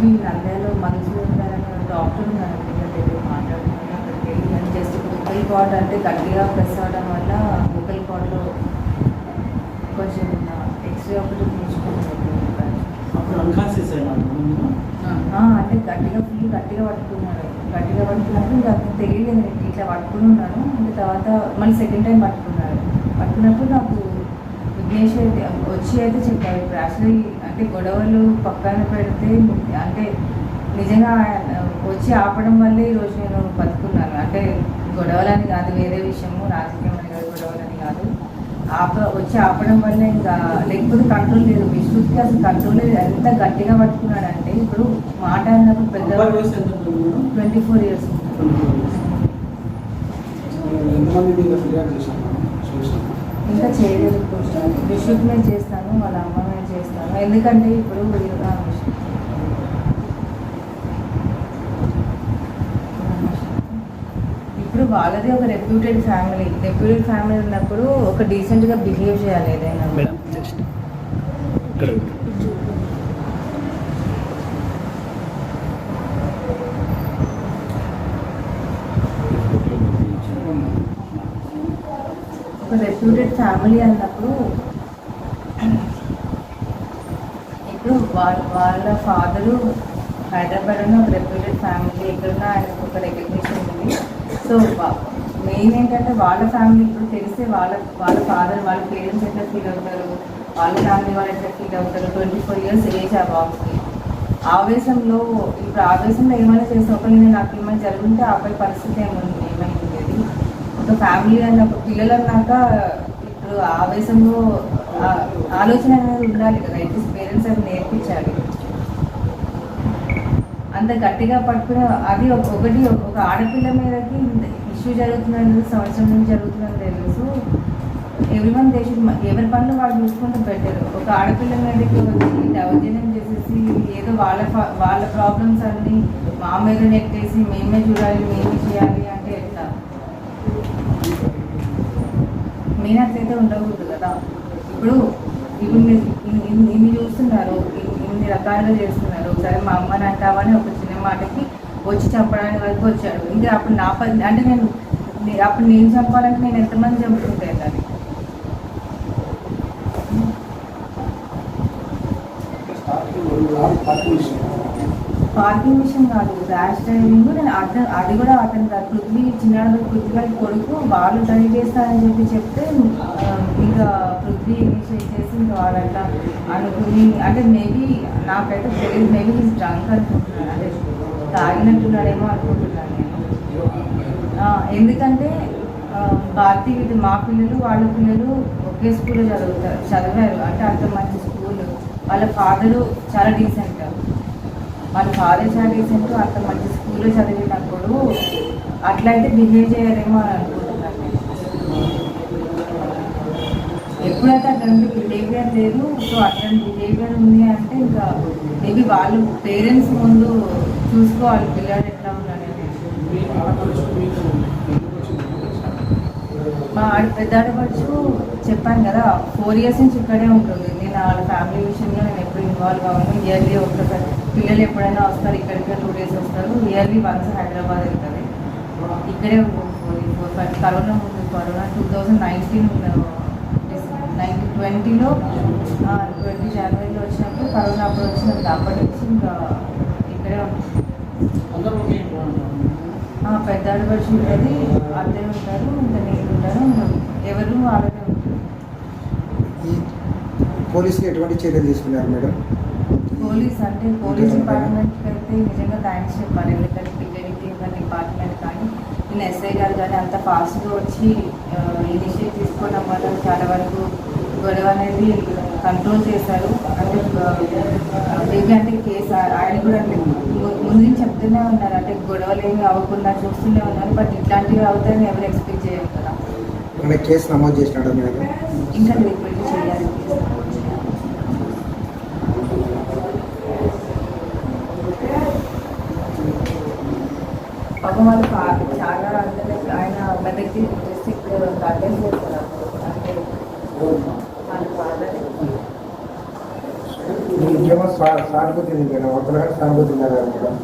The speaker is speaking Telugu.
మీ నంద్యాలో మనుషులు గారు డాక్టర్ గారు దగ్గర మాట్లాడుకుంటే అక్కడికి వెళ్ళి అని అంటే గట్టిగా ప్రెస్ అవడం వల్ల ముక్కల్ కార్డ్లో కొంచెం ఎక్స్రే ఒకటి తీసుకున్నాను అంటే గట్టిగా ఫుల్ గట్టిగా పట్టుకున్నాడు గట్టిగా పట్టుకున్నప్పుడు ఇంకా తెలియలేదు ఇట్లా పట్టుకుని ఉన్నాను. ఇంకా తర్వాత మళ్ళీ సెకండ్ టైం పట్టుకున్నారు. పట్టుకున్నప్పుడు నాకు విఘ్నేశ్వర్ వచ్చి అయితే చెప్పారు ఇప్పుడు యాక్చువల్లీ అంటే గొడవలు పక్కన పెడితే అంటే నిజంగా వచ్చి ఆపడం వల్లే ఈరోజు నేను బతుకున్నాను. అంటే గొడవలని కాదు వేరే విషయము రాజకీయం అని కాదు గొడవలని కాదు. ఆప వచ్చి ఆపడం వల్ల ఇంకా లేకపోతే కంట్రోల్ లేదు. విష్ణుకి అసలు కంట్రోల్ లేదు. ఎంత గట్టిగా పట్టుకున్నాడంటే ఇప్పుడు మాట అన్నప్పుడు పెద్ద? ట్వంటీ ఫోర్ ఇయర్స్ ఇంకా చేయలేదు. విష్ణుకి నేను చేస్తాను. వాళ్ళ అమ్మ చేస్తాను. ఎందుకంటే ఇప్పుడు. ఇప్పుడు వాళ్ళది ఒక రెప్యూటెడ్ ఫ్యామిలీ రెప్యూటెడ్ ఫ్యామిలీ ఉన్నప్పుడు ఒక డీసెంట్గా బిహేవ్ చేయాలి ఏదైనా. ఒక రెప్యూటెడ్ ఫ్యామిలీ అన్నప్పుడు ఇప్పుడు వాళ్ళ వాళ్ళ ఫాదరు హైదరాబాద్లో ఒక రెప్యూటెడ్ ఫ్యామిలీ ఎక్కడున్నా ఆయనకు ఒక రికగ్నిషన్ ఉంది. సో మెయిన్ ఏంటంటే వాళ్ళ ఫ్యామిలీ ఇప్పుడు తెలిస్తే వాళ్ళ వాళ్ళ ఫాదర్ వాళ్ళ పేరెంట్స్ ఎట్లా ఫీల్ అవుతారు? వాళ్ళ ఫ్యామిలీ వాళ్ళు ఎట్లా ఫీల్ అవుతారు? ట్వంటీ ఫోర్ ఇయర్స్ ఏజ్ ఆ బాబుకి. ఆవేశంలో ఇప్పుడు ఆవేశంలో ఏమైనా చేస్తే ఒకరి నాకు ఏమైనా జరుగుంటే ఆ అబ్బాయి పరిస్థితి ఏమైంది? ఏమైంది ఒక ఫ్యామిలీ అన్నప్పుడు పిల్లలు అన్నాక ఇప్పుడు ఆవేశంలో ఆలోచన అనేది ఉండాలి కదా. ఎట్లీస్ట్ పేరెంట్స్ అవి నేర్పించాలి. అంత గట్టిగా పట్టుకునే అది ఒక- ఒకటి ఒక ఆడపిల్ల మీదకి ఇష్యూ జరుగుతుందని సంవత్సరం నుంచి జరుగుతుందని తెలుసు. ఎవ్రీ వన్ దేశం ఎవరి పనులు వాళ్ళు చూసుకుంటూ పెట్టారు ఒక ఆడపిల్ల మీదకి వచ్చి దౌర్జన్యం చేసేసి ఏదో వాళ్ళ వాళ్ళ ప్రాబ్లమ్స్ అన్నీ మా మీద నెట్టేసి మేమే చూడాలి మేమే చేయాలి అంటే ఎట్లా మెయిన్ అట్లయితే ఉండకూడదు కదా. ఇప్పుడు ఇప్పుడు మీరు ఇన్ని- చూస్తున్నారు ఇన్ని రకాలుగా చేస్తున్నారు. సరే మా అమ్మని అంటావని ఒక చిన్న మాటకి వచ్చి చంపడానికి వరకు వచ్చాడు. ఇంకా అప్పుడు నా పని అంటే నేను అప్పుడు నేను చంపాలంటే నేను ఎంతమంది చంపుతుంటే దాన్ని? పార్కింగ్ విషయం కాదు. ర్యాష్ డ్రైవింగ్ నేను అతను అది కూడా అతను కాదు. పృథ్వీ చిన్నాడు పృథ్వీ గారి కొడుకు వాళ్ళు డ్రైవ్ చేస్తారని చెప్పి చెప్తే ఇంకా పృథ్వీ ఇనిషియేట్ చేసి ఇంకా వాళ్ళట్లా అనుకుని అంటే మేబీ నాకైతే తెలియదు మేబీ ఈజ్ డ్రంక్ అనుకుంటున్నాను. అంటే తాగినట్టున్నాడేమో అనుకుంటున్నాను నేను. ఎందుకంటే ఆ, మా పిల్లలు వాళ్ళ పిల్లలు ఒకే స్కూల్లో చదువుతారు చదివారు. అంటే అంత మంచి స్కూల్. వాళ్ళ ఫాదరు చాలా డీసెంట్ వాళ్ళ ఫాదర్ చదివేసినట్టు అంత మంచి స్కూల్లో చదివినప్పుడు అట్లయితే బిహేవ్ చేయరేమో అని అనుకుంటున్నాను నేను. ఎప్పుడైతే అట్లాంటి బిహేవియర్ లేదు సో అట్లాంటి బిహేవియర్ ఉంది అంటే ఇంకా మేబీ వాళ్ళు పేరెంట్స్ ముందు చూసుకోవాలి పిల్లలు ఎట్లా ఉన్నారని మా ఆడ పెద్ద ఆడపడుచు చెప్పాను కదా ఫోర్ ఇయర్స్ నుంచి ఇక్కడే ఉంటుంది. నేను వాళ్ళ ఫ్యామిలీ విషయంలో నేను ఎప్పుడు ఇన్వాల్వ్ అవ్వను ఇయర్లీ ఒక్కసారి. పిల్లలు ఎప్పుడైనా వస్తారు ఇక్కడికే టూ డేస్ వస్తారు ఇయర్లీ వన్స్ హైదరాబాద్ వెళ్తుంది ఇక్కడే ఫోర్ ఫైవ్ కరోనా ముందు corona two thousand nineteen nineteen ట్వంటీలో ట్వంటీ జనవరిలో వచ్చినప్పుడు కరోనా అప్పుడు వచ్చినప్పుడు అప్పటి నుంచి ఇంకా ఇక్కడే ఉంటారు. పెద్ద ఆడపడుచు ఉంటుంది అత్తయ్య ఉంటారు ఇంకా నేను ఉంటాను ఎవరు వాళ్ళనే ఉంటారు. ఈ పోలీసులు ఎటువంటి చర్యలు తీసుకున్నారు మేడం? పోలీస్ అంటే పోలీస్ డిపార్ట్మెంట్కి అయితే నిజంగా థ్యాంక్స్ చెప్పాలి. ఎందుకంటే పిల్లలకి టీమ్ డిపార్ట్మెంట్ కానీ నేను ఎస్ఐ గారు కానీ అంత ఫాస్ట్గా వచ్చి ఇనిషియేట్ తీసుకోవడం వల్ల చాలా వరకు గొడవ అనేది కంట్రోల్ చేశారు. అంటే బేబీ అంటే కేసు ఆయన కూడా ముందు నుంచి చెప్తూనే ఉన్నారు. అంటే గొడవలు ఏమి అవ్వకుండా చూస్తూనే ఉన్నారు. బట్ ఇట్లాంటివి అవుతాయని ఎవరు ఎక్స్పెక్ట్ చేయరు కదా. కేసు నమోదు చేసినాడు ఇంకా రిపీట్ చేయాలి. పాపం వాళ్ళు చాలా అంటే ఆయన మెదక్కి డిస్ట్రిక్ట్ అటెండ్ చేస్తారు అంటే వాళ్ళ ఫాదర్ సానుభూతి సానుభూతి మేడం